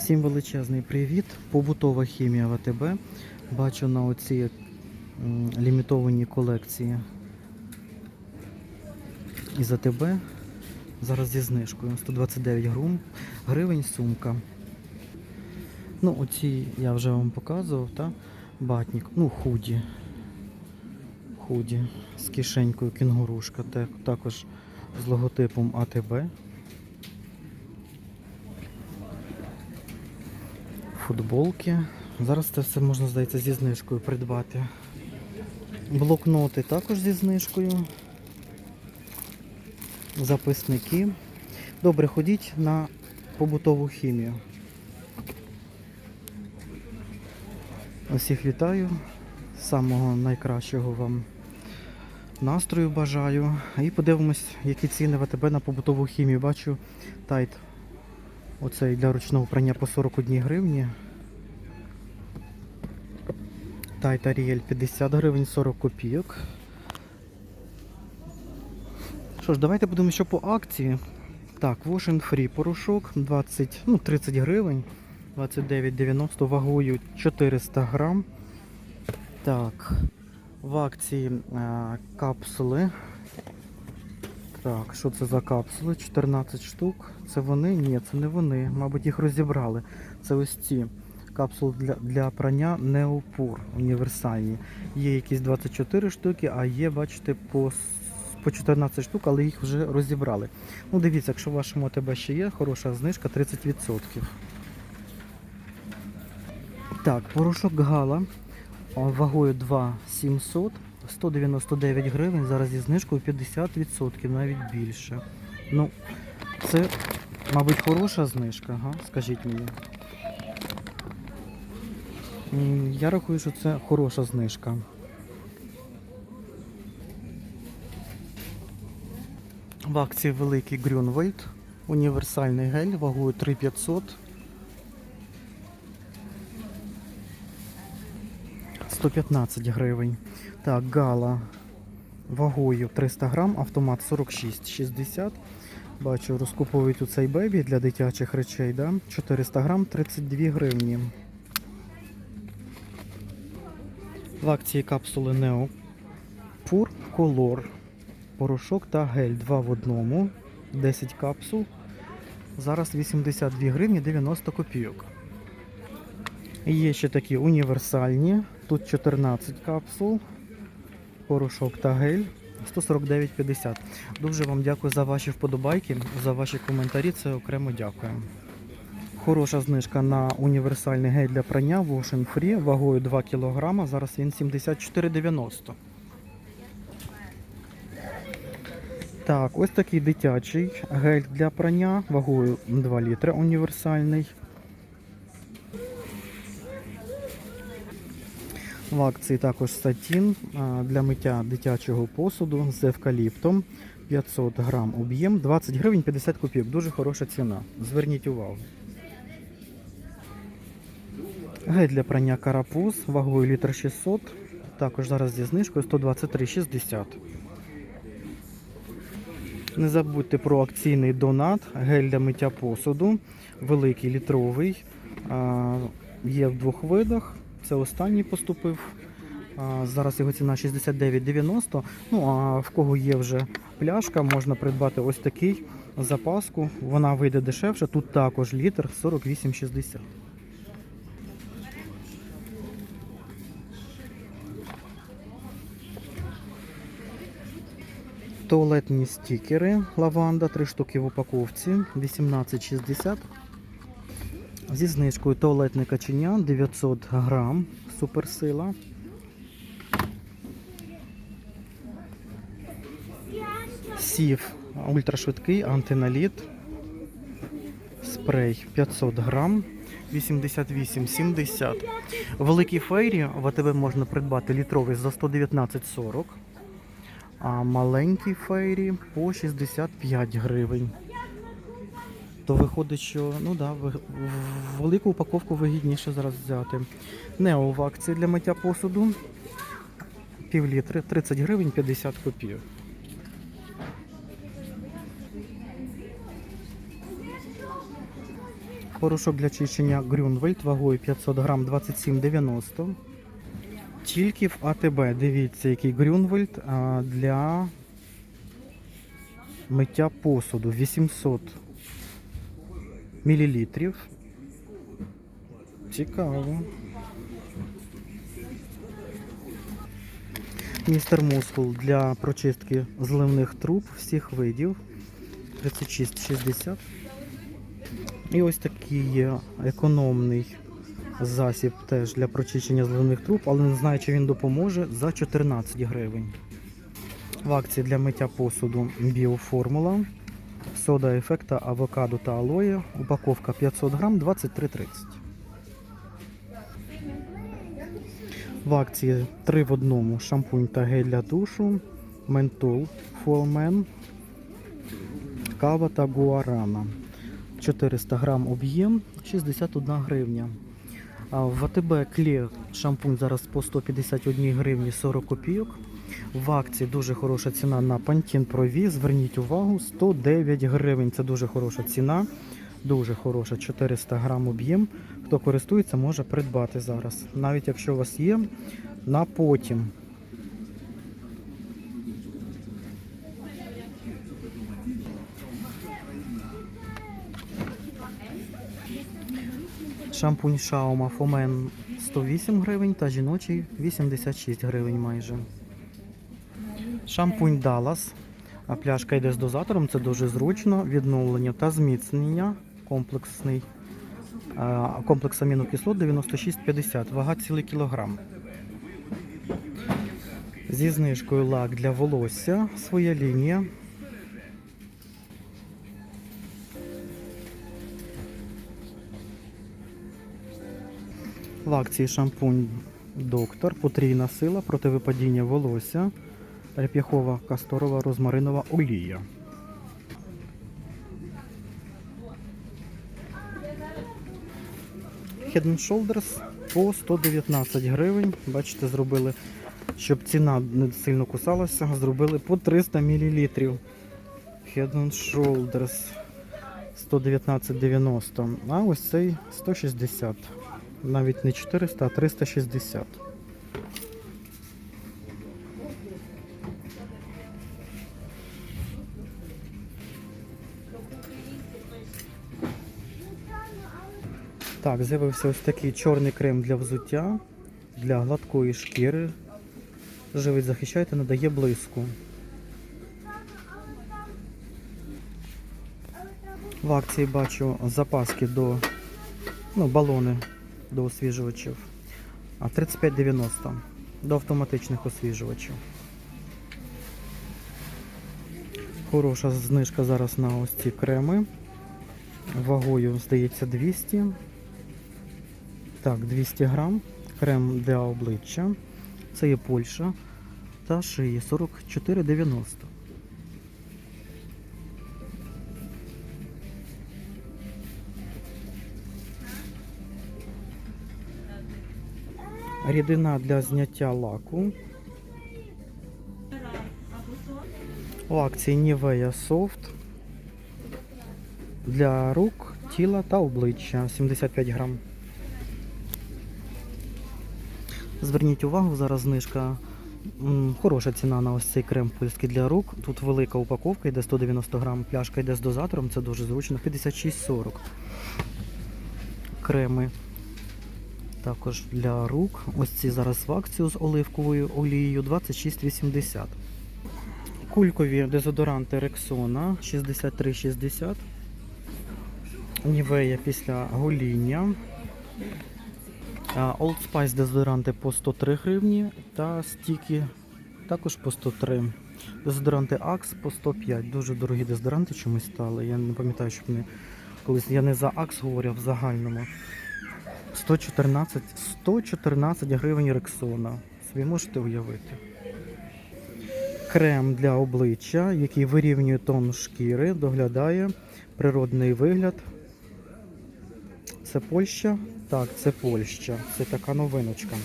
Всім величезний привіт. Побутова хімія ВТБ. Бачу на оці лімітовані колекції із АТБ. Зараз зі знижкою. 129 гривень сумка. Ну, оці я вже вам показував, та? Батник, ну, худі. Худі з кишенькою кінгурушка, також з логотипом АТБ. Футболки. Зараз це все можна, здається, зі знижкою придбати. Блокноти також зі знижкою. Записники. Добре, ходіть на побутову хімію. Усіх вітаю. Самого найкращого вам настрою бажаю. І подивимось, які ціни в АТБ на побутову хімію. Бачу тайт Оцей для ручного прання по 41 гривні. Тайт Аріель 50 гривень 40 копійок. Що ж, давайте будемо ще по акції. Так, Wash and Free порошок 20, ну, 30 гривень, 29,90 вагою 400 грам. Так, в акції е, капсули так, що це за капсули? 14 штук. Це вони? Ні, це не вони. Мабуть, їх розібрали. Це ось ці капсули для, для прання Неопур універсальні. Є якісь 24 штуки, а є, бачите, по, по 14 штук, але їх вже розібрали. Ну, дивіться, якщо в вашому АТБ ще є, хороша знижка 30%. Так, порошок Гала вагою 2,700. 199 гривень, зараз зі знижкою 50%, навіть більше. Ну, це, мабуть, хороша знижка, ага? скажіть мені. Я рахую, що це хороша знижка. В акції великий Grünwald, універсальний гель вагою 3500. 115 гривень. Так, гала вагою 300 грам, автомат 46,60. Бачу, розкуповують у цей бебі для дитячих речей, да? 400 грам, 32 гривні. В акції капсули Neo Pur Color. Порошок та гель 2 в одному. 10 капсул. Зараз 82 гривні 90 копійок. Є ще такі універсальні. Тут 14 капсул, порошок та гель 149,50. Дуже вам дякую за ваші вподобайки, за ваші коментарі. Це окремо дякую. Хороша знижка на універсальний гель для прання Wash and Free вагою 2 кг. Зараз він 74,90. Так, ось такий дитячий гель для прання вагою 2 літри універсальний. В акції також сатін для миття дитячого посуду з евкаліптом. 500 грам об'єм, 20 гривень 50 копійок. Дуже хороша ціна. Зверніть увагу. Гель для прання карапуз вагою літр 600. Також зараз зі знижкою 123,60. Не забудьте про акційний донат, гель для миття посуду, великий літровий. Є в двох видах. Це останній поступив. Зараз його ціна 69,90. Ну а в кого є вже пляшка, можна придбати ось такий запаску. Вона вийде дешевше. Тут також літр 48,60. Туалетні стікери лаванда, 3 штуки в упаковці, 18,60. Зі знижкою туалетне каченя 900 грам, суперсила. Сів ультрашвидкий антиналіт. Спрей 500 грам, 88,70. Великий фейрі в АТБ можна придбати літровий за 119,40. А маленький фейрі по 65 гривень. То виходить, що ну да, велику упаковку вигідніше зараз взяти. Нео в акції для миття посуду. Пів літри, 30 гривень 50 копійок. Порошок для чищення Грюнвельд вагою 500 грам 27,90. Тільки в АТБ. Дивіться, який Грюнвельд для миття посуду 800 мілілітрів. Цікаво. Містер Мускул для прочистки зливних труб всіх видів 36,60. І ось такий економний засіб теж для прочищення зливних труб, але не знаю, чи він допоможе за 14 гривень. В акції для миття посуду біоформула, сода ефекта авокадо та алоє, упаковка 500 грам 23,30. В акції 3 в одному шампунь та гель для душу, ментол, фолмен, кава та гуарана. 400 грам об'єм, 61 гривня. А в АТБ Клє шампунь зараз по 151 гривні 40 копійок. В акції дуже хороша ціна на Pantene Pro. Зверніть увагу, 109 гривень. Це дуже хороша ціна. Дуже хороша, 400 грам об'єм. Хто користується, може придбати зараз. Навіть якщо у вас є, на потім. Шампунь Шаума Фомен 108 гривень та жіночий 86 гривень майже. Шампунь Даллас. А пляшка йде з дозатором, це дуже зручно. Відновлення та зміцнення. Комплексний. Комплекс амінокислот 96,50, вага цілий кілограм. Зі знижкою лак для волосся. Своя лінія. В акції шампунь Доктор, потрійна сила проти випадіння волосся, реп'яхова касторова розмаринова олія. Head and Shoulders по 119 гривень. Бачите, зробили, щоб ціна не сильно кусалася, зробили по 300 мл. Head and Shoulders 119,90. А ось цей 160. Навіть не 400, а 360. Так, з'явився ось такий чорний крем для взуття, для гладкої шкіри. Живить захищає та надає блиску. В акції бачу запаски до ну, балони до освіжувачів. А 35,90 до автоматичних освіжувачів. Хороша знижка зараз на ось ці креми. Вагою, здається, 200. Так, 200 грам. Крем для обличчя. Це є Польща. Та шиї 44,90. Рідина для зняття лаку. У акції Nivea Soft для рук, тіла та обличчя 75 грам. Зверніть увагу, зараз знижка. Хороша ціна на ось цей крем польський для рук. Тут велика упаковка, йде 190 грам, пляшка йде з дозатором, це дуже зручно. 56,40. Креми також для рук. Ось ці зараз в акцію з оливковою олією 26,80. Кулькові дезодоранти Рексона 63,60. Нівея після гоління. Old Spice дезодоранти по 103 гривні та стіки також по 103. Дезодоранти Axe по 105. Дуже дорогі дезодоранти чомусь стали. Я не пам'ятаю, щоб не колись я не за Axe говорив в загальному. 114, 114 гривень Рексона. Собі можете уявити. Крем для обличчя, який вирівнює тон шкіри, доглядає природний вигляд. Це Польща? Так, це Польща. Це така новиночка.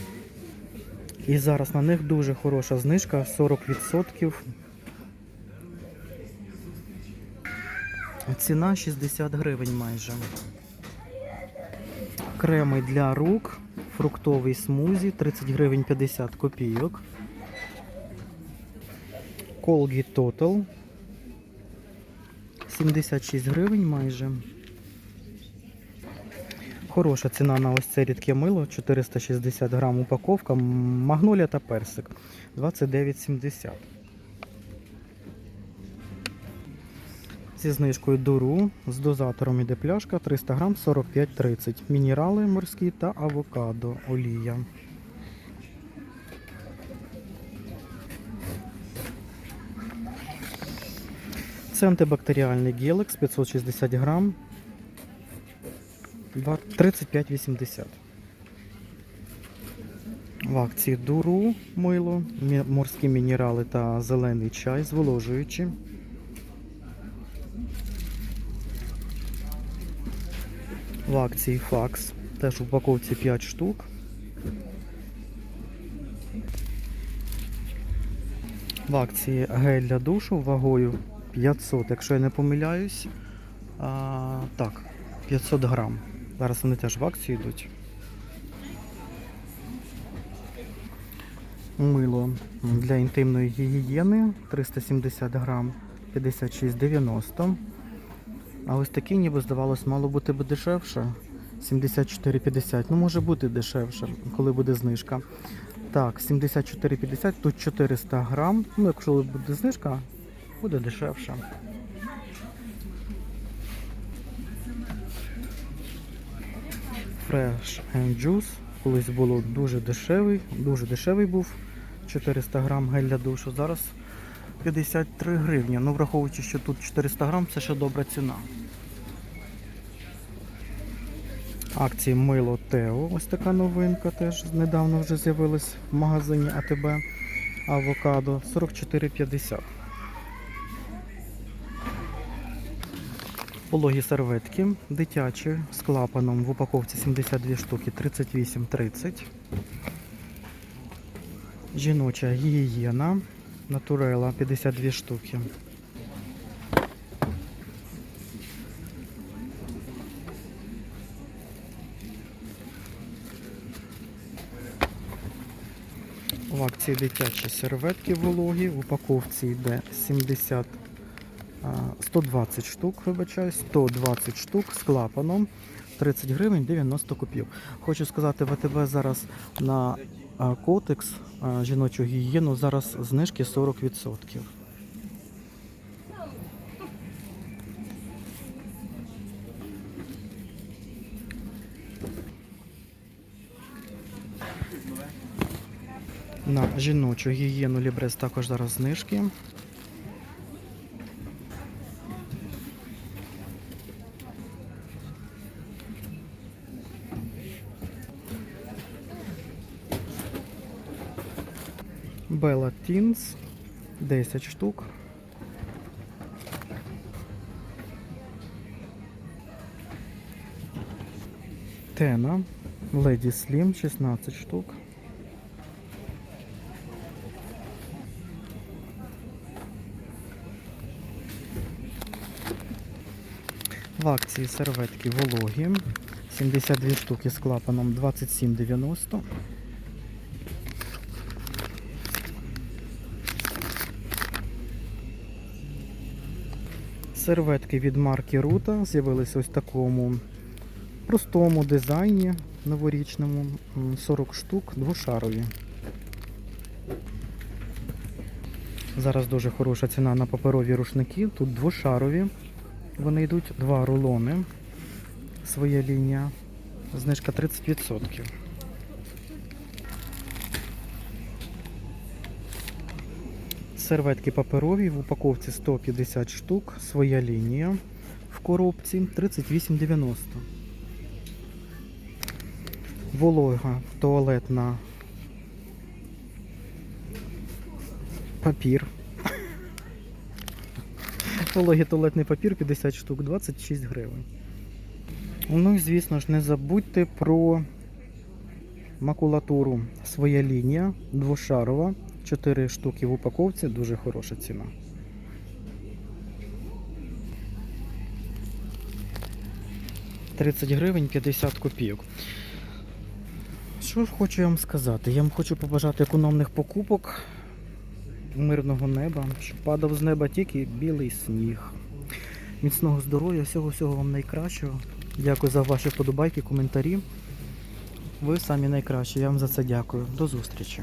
І зараз на них дуже хороша знижка 40%. Ціна 60 гривень майже. Креми для рук, фруктовий смузі, 30 гривень 50 копійок. Colgate Total. 76 гривень майже. Хороша ціна на ось це рідке мило, 460 грам упаковка, магнолія та персик 29,70. Зі знижкою дуру з дозатором іде пляшка 300 грам 45,30. Мінерали морські та авокадо олія. Це антибактеріальний гелекс 560 грам 35,80. В акції дуру мило, морські мінерали та зелений чай зволожуючі. В акції факс. Теж в упаковці 5 штук. В акції гель для душу вагою 500, якщо я не помиляюсь. А, так, 500 грам. Зараз вони теж в акцію йдуть. Мило для інтимної гігієни 370 грам 56,90. А ось такі, ніби здавалось, мало бути би дешевше. 74,50. Ну, може бути дешевше, коли буде знижка. Так, 74,50, тут 400 грам. Ну, якщо буде знижка, буде дешевше. Fresh and Juice. Колись було дуже дешевий, дуже дешевий був. 400 грам гель для душу. Зараз 53 гривні. Ну, враховуючи, що тут 400 грам, це ще добра ціна. Акції мило Тео. Ось така новинка теж недавно вже з'явилась в магазині АТБ. Авокадо 44,50. Пологі серветки дитячі з клапаном в упаковці 72 штуки 38,30. Жіноча гігієна натурела 52 штуки. В акції дитячі серветки вологі. В упаковці йде 70, а, 120 штук, вибачаю, 120 штук з клапаном. 30 гривень 90 копійок. Хочу сказати, в АТБ зараз на котекс жіночу гігієну зараз знижки 40%. На жіночу гігієну Лібрес також зараз знижки. Teens 10 штук. Тена Lady Slim 16 штук. В акції серветки вологі. 72 штуки з клапаном 27,90. Серветки від марки Рута з'явилися ось в такому простому дизайні новорічному. 40 штук, двошарові. Зараз дуже хороша ціна на паперові рушники. Тут двошарові. Вони йдуть два рулони. Своя лінія. Знижка 30%. Серветки паперові в упаковці 150 штук. Своя лінія. В коробці 38,90. Волога туалетна папір. Вологий туалетний папір 50 штук, 26 гривень. Ну і звісно ж, не забудьте про макулатуру. Своя лінія двошарова. 4 штуки в упаковці, дуже хороша ціна. 30 гривень 50 копійок. Що ж хочу я вам сказати? Я вам хочу побажати економних покупок, мирного неба, щоб падав з неба тільки білий сніг. Міцного здоров'я, всього всього вам найкращого. Дякую за ваші вподобайки, коментарі. Ви самі найкращі. Я вам за це дякую. До зустрічі.